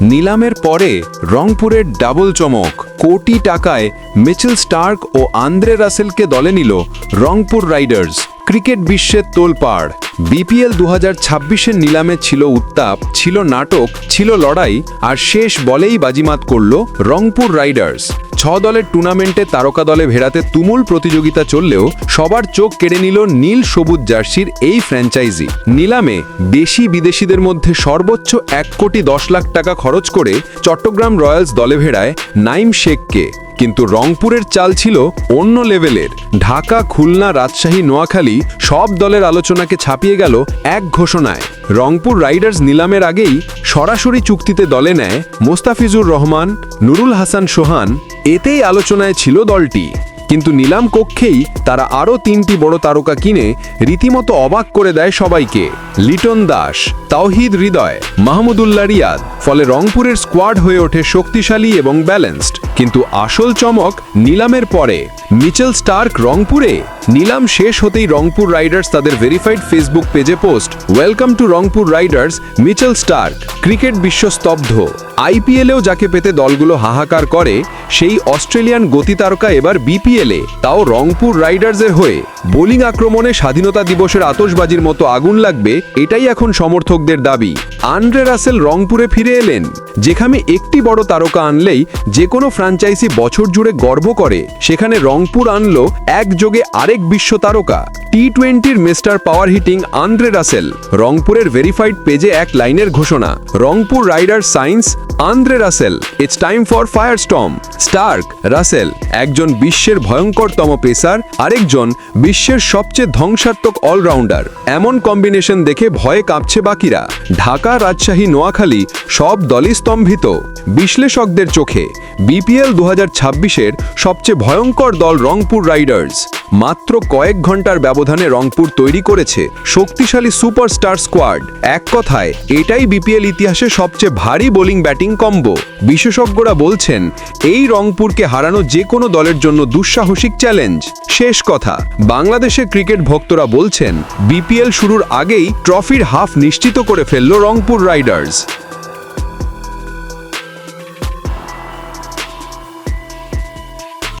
নিলামের পরে রংপুরের ডাবল চমক, কোটি টাকায় মিচেল স্টার্ক ও আন্দ্রে রাসেলকে দলে নিল রংপুর রাইডার্স। ক্রিকেট বিশ্বের তোলপাড়। বিপিএল দু হাজার নিলামে ছিল উত্তাপ, ছিল নাটক, ছিল লড়াই, আর শেষ বলেই বাজিমাত করল রংপুর রাইডার্স। ছ দলের টুর্নামেন্টে তারকা দলে ভেড়াতে তুমুল প্রতিযোগিতা চললেও সবার চোখ কেড়ে নিল নীল সবুজ জার্সির এই ফ্র্যাঞ্চাইজি। নিলামে দেশি বিদেশিদের মধ্যে সর্বোচ্চ এক কোটি দশ লাখ টাকা খরচ করে চট্টগ্রাম রয়্যালস দলে ভেড়ায় নাইম শেখকে। কিন্তু রংপুরের চাল ছিল অন্য লেভেলের। ঢাকা, খুলনা, রাজশাহী, নোয়াখালী সব দলের আলোচনাকে ছাপিয়ে গেল এক ঘোষণায়। রংপুর রাইডার্স নিলামের আগেই সরাসরি চুক্তিতে দলে নেয় মোস্তাফিজুর রহমান, নুরুল হাসান সোহান, এতেই আলোচনায় ছিল দলটি। কিন্তু নিলাম কক্ষেই তারা আরও তিনটি বড় তারকা কিনে রীতিমতো অবাক করে দেয় সবাইকে। লিটন দাস, তাওহিদ হৃদয়, মাহমুদুল্লাহ রিয়াদ, ফলে রংপুরের স্কোয়াড হয়ে ওঠে শক্তিশালী এবং ব্যালেন্সড। কিন্তু আসল চমক নিলামের পরে। মিচেল স্টার্ক রংপুরে। নিলাম শেষ হতেই রংপুর রাইডার্স তাদের ভেরিফাইড ফেসবুক পেজে post, welcome to Rangpur Riders, Mitchell Starc, cricket বিশ্ব স্তব্ধ। আইপিএলেও যাকে পেতে দলগুলো হাহাকার করে, সেই অস্ট্রেলিয়ান গতি তারকা এবার বিপিএলে তাও রংপুর রাইডার্সের হয়ে। বোলিং আক্রমণে স্বাধীনতা দিবসের আতশবাজির মতো আগুন লাগবে, এটাই এখন সমর্থকদের দাবি। আন্দ্রে রাসেল রংপুরে ফিরে এলেন, যেখানে একটি বড় তারকা আনলেই যে কোনো ফ্র্যাঞ্চাইজি বছর জুড়ে গর্ব করে। সেখানে রংপুর আনলো একযোগে আরেক বিশ্ব তারকা। টি টোয়েন্টির mister power hitting Andre Russell, রংপুরের ভেরিফাইড পেজে এক লাইনের ঘোষণা। Rangpur Rider signs Andre Russell it's time for firestorm Starc Russell, একজন বিশ্বের ভয়ঙ্করতম পেসার আরেকজন বিশ্বের সবচেয়ে ধ্বংসাত্মক অলরাউন্ডার এমন কম্বিনেশন দেখে ভয়ে কাঁপছে বাকিরা। ঢাকা, রাজশাহী, নোয়াখালী সব দলই স্তম্ভিত। বিশ্লেষকদের চোখে বিপিএল দু হাজার সবচেয়ে ভয়ঙ্কর দল রংপুর রাইডার্স। মাত্র কয়েক ঘণ্টার ব্যবধানে রংপুর তৈরি করেছে শক্তিশালী সুপারস্টার স্কোয়াড। এক কথায়, এটাই বিপিএল ইতিহাসে সবচেয়ে ভারী বোলিং ব্যাটিং কম্বো। বিশেষজ্ঞরা বলছেন, এই রংপুরকে হারানো যে কোনো দলের জন্য দুঃসাহসিক চ্যালেঞ্জ। শেষ কথা, বাংলাদেশের ক্রিকেট ভক্তরা বলছেন, বিপিএল শুরুর আগেই ট্রফির হাফ নিশ্চিত করে ফেলল রংপুর রাইডার্স।